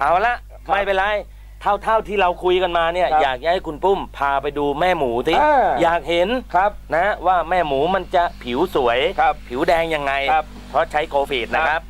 เอาละไม่เป็นไร เท่าเท่าที่เราคุยกันมาเนี่ย ครับอยากจะให้คุณปุ้มพาไปดูแม่หมูที่ออยากเห็นครับ นะว่าแม่หมูมันจะผิวสวย ครับผิวแดงยังไง ครับ เพราะใช้โควิดนะครับ